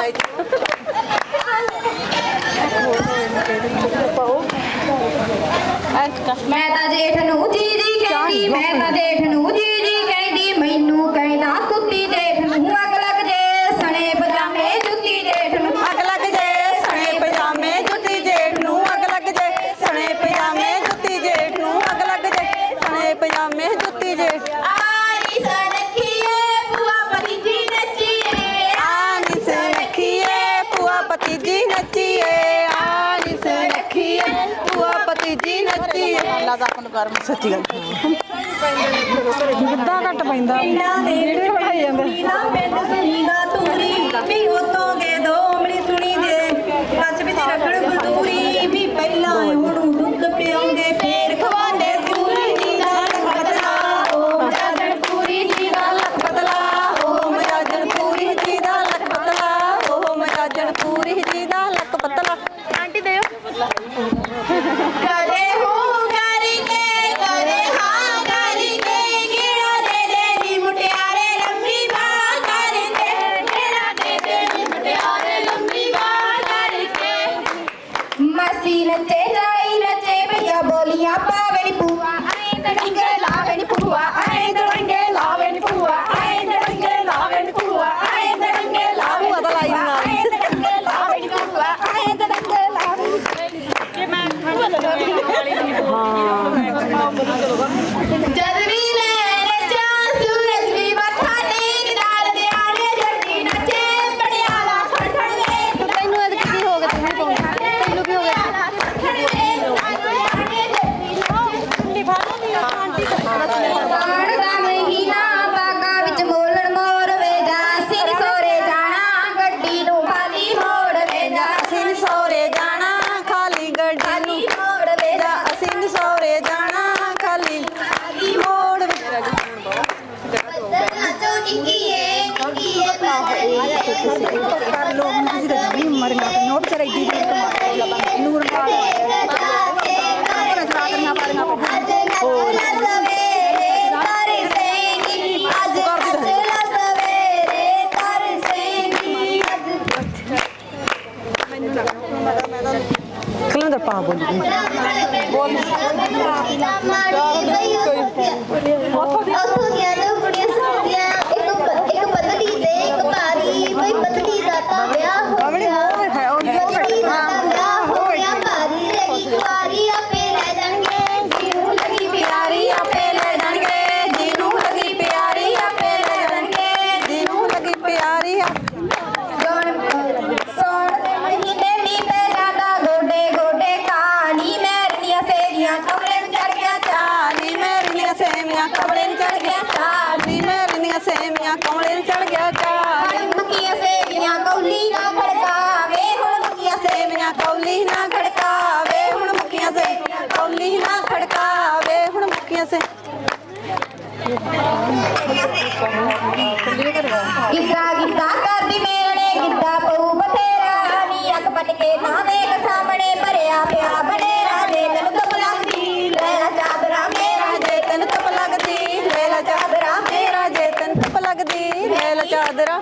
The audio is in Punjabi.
kahit. ਮੈਂ ਤਾਂ ਜੇਠ ਨੂੰ ਦੀਦੀ ਕਹਿੰਦੀ, ਮੈਂ ਤਾਂ ਜੇਠ ਨੂੰ ਦੀਦੀ ਕਹਿੰਦੀ, ਮੈਨੂੰ ਕਹਿੰਦਾ ਕੁੱਤੀ ਜੇਠ ਨੂੰ ਅੱਗ ਲੱਗ ਜੇ, ਸਣੇ ਪਜਾਮੇ ਜੁੱਤੀ ਜੇਠ ਨੂੰ ਅੱਗ ਲੱਗ ਜੇ, ਸਣੇ ਪਜਾਮੇ ਜੁੱਤੀ ਜੇਠ ਨੂੰ ਅੱਗ ਲੱਗ ਜੇ, ਸਣੇ ਪਜਾਮੇ ਜੁੱਤੀ ਜੇਠ ਨੂੰ ਅੱਗ ਲੱਗ ਜੇ, ਸਣੇ ਪਜਾਮੇ ਜੁੱਤੀ ਜੇਠ ਭਤੀਜੀ ਨੱਚੀਏ ਆਨੀ ਸਨਖੀਏ ਭੂਆ ਭਤੀਜੀ ਨੱਚੀਏ। ਲਾ ਦਾ ਨੂੰ ਕਰ ਸੱਚੀ ਗੱਲ। ਗਿੱਧਾ ਘੱਟ ਪੈਂਦਾ। ਵੀਡੀਓ ਬਣਾਈ ਜਾਂਦੇ। ਨਾ ਪਿੰਡ ਸੁਣੀ ਦਾ ਤੂਰੀ ਵੀ ਉਤੋਂ ਦੇ ਮਸੀ ਨੱਚੇ ਜਾਈ ਨੱਚੇ ਭਈਆ ਬੋਲੀਆਂ ਪਾਵੇ ਨੀ ਪੂਆ ਐਂ ਤੜੰਗੇ ਲਾਵੇ ਕਰ ਲੋ ਹੁਣ ਤੁਸੀਂ ਤਾਂ ਜਮੀ ਮਰ ਨਾ ਨੋਟ ਕਰ ਐਡੀ ਦੀ ਨੂਰ ਨਾਲ ਹੋਰ ਸਰਾ ਕਰਨਾ ਪਾੜਨਾ ਪੈਂਦਾ ਕਲੰਦਰ ਪਾ ਬੋਲੀ ਸਾਹਮਣੇ ਮੇਰੀਆਂ ਸੇਮੀਆਂ ਕਮਲੇ ਨੂੰ ਚੜ ਗਿਆ ਚਾਲੀ ਮੁਕੀਆਂ ਸੇਰੀਆਂ ਕੌਲੀ ਨਾ ਖੜਕਾਵੇ, ਹੁਣ ਮੁਕੀਆਂ ਸੇਮੀਆਂ ਕੌਲੀ ਨਾ ਖੜਕਾਵੇ, ਹੁਣ ਮੁੱਕੀਆਂ ਸੇ ਕੌਲੀ ਨਾ ਖੜਕਾਵੇ, ਹੁਣ ਮੁੱਕੀਆਂ ਸੇ ਗਿੱਧਾ ਗਿੱਧਾ ਕਰਦੀ ਮੇਰਣੇ ਗਿੱਧਾ ਪਊ ਬਥੇਰਾ ਨੀ ਅੱਖ ਪਟ ਕੇ ਨਾ ਵੇਖ ਸਾਹਮਣੇ ਭਰਿਆ ਪਿਆ। ਚਾਦਰਾ।